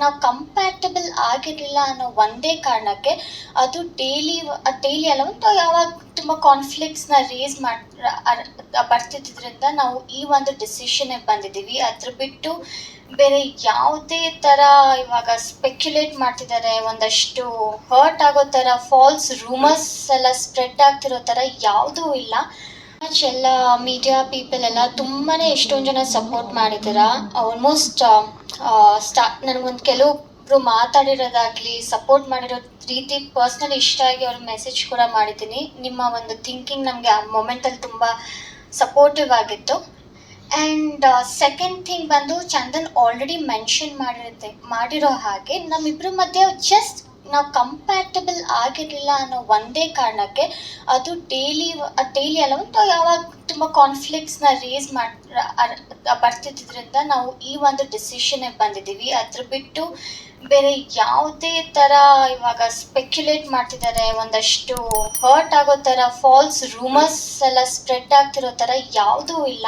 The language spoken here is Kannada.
ನಾವು ಕಂಪ್ಯಾಟಬಲ್ ಆಗಿರಲಿಲ್ಲ ಅನ್ನೋ ಒಂದೇ ಕಾರಣಕ್ಕೆ ಅದು ಡೈಲಿ ಡೈಲಿ ಅಲ್ಲ ಒಂದು ಯಾವಾಗ ತುಂಬ ಕಾನ್ಫ್ಲಿಕ್ಟ್ಸ್ನ ರೇಸ್ ಮಾಡಿ ಬರ್ತಿದ್ದರಿಂದ ನಾವು ಈ ಒಂದು ಡಿಸಿಷನ್ಗೆ ಬಂದಿದ್ದೀವಿ. ಅದ್ರ ಬಿಟ್ಟು ಬೇರೆ ಯಾವುದೇ ಥರ ಇವಾಗ ಸ್ಪೆಕ್ಯುಲೇಟ್ ಮಾಡ್ತಿದ್ದಾರೆ, ಒಂದಷ್ಟು ಹರ್ಟ್ ಆಗೋ ಥರ ಫಾಲ್ಸ್ ರೂಮರ್ಸ್ ಎಲ್ಲ ಸ್ಪ್ರೆಡ್ ಆಗ್ತಿರೋ ಥರ ಯಾವುದೂ ಇಲ್ಲ. ಎಲ್ಲ ಮೀಡಿಯಾ ಪೀಪಲ್ ಎಲ್ಲ ತುಂಬಾ ಎಷ್ಟೊಂದು ಜನ ಸಪೋರ್ಟ್ ಮಾಡಿದ್ದೀರಾ? ಆಲ್ಮೋಸ್ಟ್ ಸ್ಟಾ ನನಗೊಂದು ಕೆಲವೊಬ್ರು ಮಾತಾಡಿರೋದಾಗ್ಲಿ ಸಪೋರ್ಟ್ ಮಾಡಿರೋ ರೀತಿ ಪರ್ಸ್ನಲಿ ಇಷ್ಟ ಆಗಿ ಅವ್ರ ಮೆಸೇಜ್ ಕೂಡ ಮಾಡಿದ್ದೀನಿ. ನಿಮ್ಮ ಒಂದು ಥಿಂಕಿಂಗ್ ನಮಗೆ ಆ ಮೊಮೆಂಟಲ್ಲಿ ತುಂಬ ಸಪೋರ್ಟಿವ್ ಆಗಿತ್ತು. ಆ್ಯಂಡ್ ಸೆಕೆಂಡ್ ಥಿಂಗ್ ಬಂದು ಚಂದನ್ ಆಲ್ರೆಡಿ ಮೆನ್ಷನ್ ಮಾಡಿರುತ್ತೆ, ಮಾಡಿರೋ ಹಾಗೆ ನಮ್ಮಿಬ್ಬರ ಮಧ್ಯೆ ಜಸ್ಟ್ ನಾವು ಕಂಪ್ಯಾಟಬಲ್ ಆಗಿರಲಿಲ್ಲ ಅನ್ನೋ ಒಂದೇ ಕಾರಣಕ್ಕೆ ಅದು ಡೈಲಿ ಡೈಲಿ ಅಲ್ಲ, ಒಂದು ಯಾವಾಗ ತುಂಬ ಕಾನ್ಫ್ಲಿಕ್ಟ್ಸ್ನ ರೇಸ್ ಮಾಡಿ ಬರ್ತಿದ್ದರಿಂದ ನಾವು ಈ ಒಂದು ಡಿಸಿಷನ್ಗೆ ಬಂದಿದ್ದೀವಿ. ಅದ್ರ ಬಿಟ್ಟು ಬೇರೆ ಯಾವುದೇ ಥರ ಇವಾಗ ಸ್ಪೆಕ್ಯುಲೇಟ್ ಮಾಡ್ತಿದ್ದಾರೆ, ಒಂದಷ್ಟು ಹರ್ಟ್ ಆಗೋ ಥರ ಫಾಲ್ಸ್ ರೂಮರ್ಸ್ ಎಲ್ಲ ಸ್ಪ್ರೆಡ್ ಆಗ್ತಿರೋ ಥರ ಯಾವುದೂ ಇಲ್ಲ.